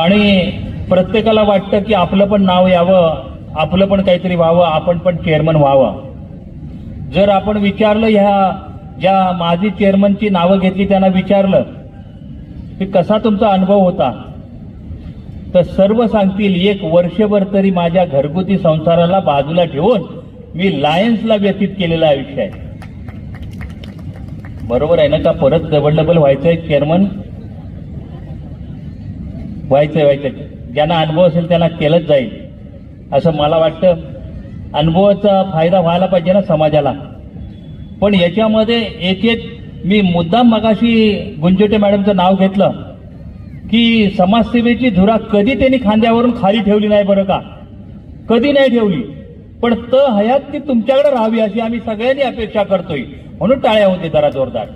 आणि प्रत्येकाला वाटतं की आपलं पण नाव यावं आपलं पण काहीतरी व्हावं आपण पण चेअरमन व्हावं. जर आपण विचारलं ह्या ज्या माजी चेअरमनची नावं घेतली त्यांना विचारलं की कसा तुमचा अनुभव होता? तर सर्व सांगतील एक वर्षभर तरी माझ्या घरगुती संसाराला बाजूला ठेवून मी लायन्सला व्यतीत केलेलं आयुष्य आहे. बरोबर आहे ना का? परत डबल डबल व्हायचंय चेअरमन व्हायचं व्हायचं ज्यांना अनुभव असेल त्यांना केलंच जाईल. असं मला वाटतं. अनुभवाचा फायदा व्हायला पाहिजे ना समाजाला. पण याच्यामध्ये एक एक मी मुद्दाम मगाशी गुंजोटे मॅडमचं नाव घेतलं की समाजसेवेची धुरा कधी त्यांनी खांद्यावरून खाली ठेवली नाही बरं का? कधी नाही ठेवली. पण त हयात ती तुमच्याकडे राहावी अशी आम्ही सगळ्यांनी अपेक्षा करतोय. म्हणून टाळ्या होते जरा जोरदार.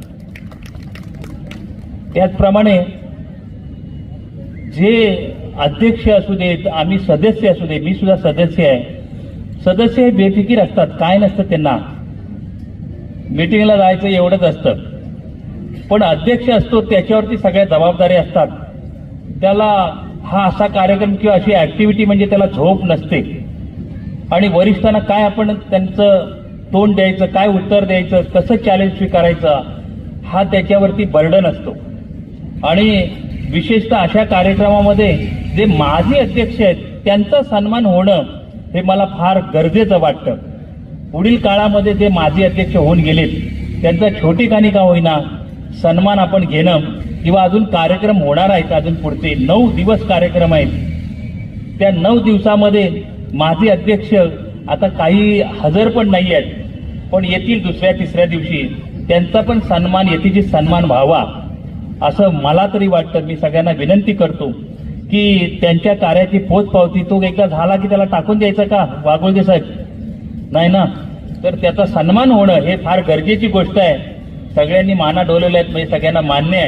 त्याचप्रमाणे जे अध्यक्ष असू देत आम्ही सदस्य असू दे मी सुद्धा सदस्य आहे. सदस्य हे बेफिकीर असतात काय नसतं त्यांना. मीटिंगला जायचं एवढंच असतं. पण अध्यक्ष असतो त्याच्यावरती सगळ्या जबाबदारी असतात. त्याला हा असा कार्यक्रम किंवा अशी ऍक्टिव्हिटी म्हणजे त्याला झोप नसते. आणि वरिष्ठांना काय आपण त्यांचं तोंड द्यायचं काय उत्तर द्यायचं कसं चॅलेंज स्वीकारायचं हा त्याच्यावरती बर्डन असतो. आणि विशेषतः अशा कार्यक्रमामध्ये जे माजी अध्यक्ष आहेत त्यांचा सन्मान होणं हे मला फार गरजेचं वाटतं. पुढील काळामध्ये जे माजी अध्यक्ष होऊन गेलेत त्यांचा छोटी काणी का होईना सन्मान आपण घेणं किंवा अजून कार्यक्रम होणार आहेत अजून पुढचे नऊ दिवस कार्यक्रम आहेत. त्या नऊ दिवसामध्ये माझे अध्यक्ष आता काही हजर पण नाही आहेत पण येतील दुसऱ्या तिसऱ्या दिवशी. त्यांचा पण सन्मान येतीची सन्मान व्हावा. असं मला तरी वाटतं मी सगळ्यांना विनंती करतो की त्यांच्या कार्याची पोचपावती तो एकदा झाला की त्याला टाकून द्यायचं का? वाघोळगे साहेब. नाही ना? तर त्याचा सन्मान होणं हे फार गरजेची गोष्ट आहे. सगळ्यांनी माना डोलवल्या आहेत म्हणजे सगळ्यांना मान्य आहे.